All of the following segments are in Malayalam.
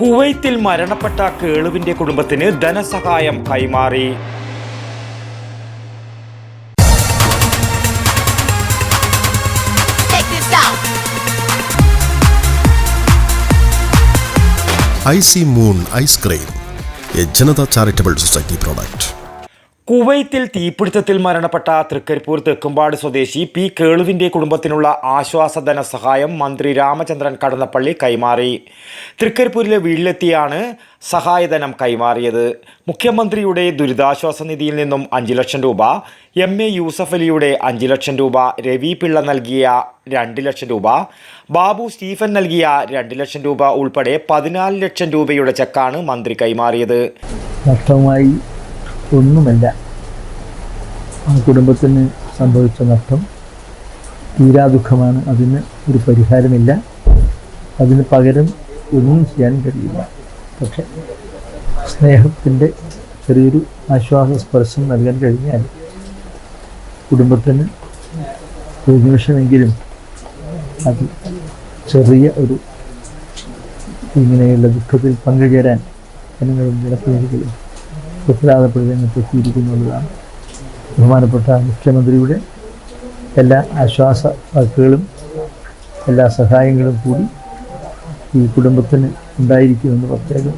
കുവൈത്തിൽ മരണപ്പെട്ട കേളുവിന്റെ കുടുംബത്തിന് ധനസഹായം കൈമാറി. I C IC moon ice cream a Janata charitable society product. കുവൈത്തിൽ തീപിടുത്തത്തിൽ മരണപ്പെട്ട തൃക്കരിപ്പൂർ തെക്കുംപാട് സ്വദേശി പി കേളുവിന്റെ കുടുംബത്തിനുള്ള ആശ്വാസ ധനസഹായം മന്ത്രി രാമചന്ദ്രൻ കടന്നപ്പള്ളി കൈമാറി. തൃക്കരിപ്പൂരിലെ വീട്ടിലെത്തിയാണ് സഹായധനം കൈമാറിയത്. മുഖ്യമന്ത്രിയുടെ ദുരിതാശ്വാസ നിധിയിൽ നിന്നും അഞ്ച് ലക്ഷം രൂപ എം എ യൂസഫ് അലിയുടെ അഞ്ച് ലക്ഷം രൂപ രവി പിള്ള നൽകിയ രണ്ട് ലക്ഷം രൂപ ബാബു സ്റ്റീഫൻ നൽകിയ രണ്ട് ലക്ഷം രൂപ ഉൾപ്പെടെ പതിനാല് ലക്ഷം രൂപയുടെ ചെക്കാണ് മന്ത്രി കൈമാറിയത്. ഒന്നുമല്ല. ആ കുടുംബത്തിന് സംഭവിച്ച നഷ്ടം തീരാ ദുഃഖമാണ് അതിന് ഒരു പരിഹാരമില്ല. അതിന് പകരം ഒന്നും ചെയ്യാൻ കഴിയില്ല. പക്ഷെ സ്നേഹത്തിന്റെ ചെറിയൊരു ആശ്വാസ സ്പർശം നൽകാൻ കഴിഞ്ഞാൽ കുടുംബത്തിന് ഒരു നിമിഷമെങ്കിലും അത് ചെറിയ ഒരു ഇങ്ങനെയുള്ള ദുഃഖത്തിൽ പങ്കുചേരാൻ ജനങ്ങളും ജനപ്രതിനിധികളും ഉത്തരവാദപ്പെടുന്നതിനെ എത്തിയിരിക്കുന്നുള്ളതാണ് ബഹുമാനപ്പെട്ട മുഖ്യമന്ത്രിയുടെ എല്ലാ ആശ്വാസ വാക്കുകളും എല്ലാ സഹായങ്ങളും കൂടി ഈ കുടുംബത്തിന് ഉണ്ടായിരിക്കുമെന്ന് പ്രത്യേകം.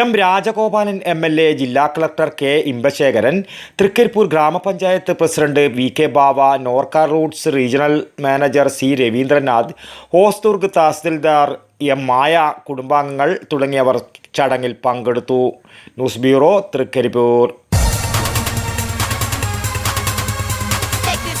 M Rajagopalan M L A ജില്ലാ കളക്ടർ കെ ഇമ്പശേഖരൻ തൃക്കരിപ്പൂർ ഗ്രാമപഞ്ചായത്ത് president V K Bava Norka roots regional manager C Ravindranath Hosdurg tahsildar M Maya കുടുംബാംഗങ്ങൾ തുടങ്ങിയവർ ചടങ്ങിൽ പങ്കെടുത്തു. News bureau Trikaripur. Check this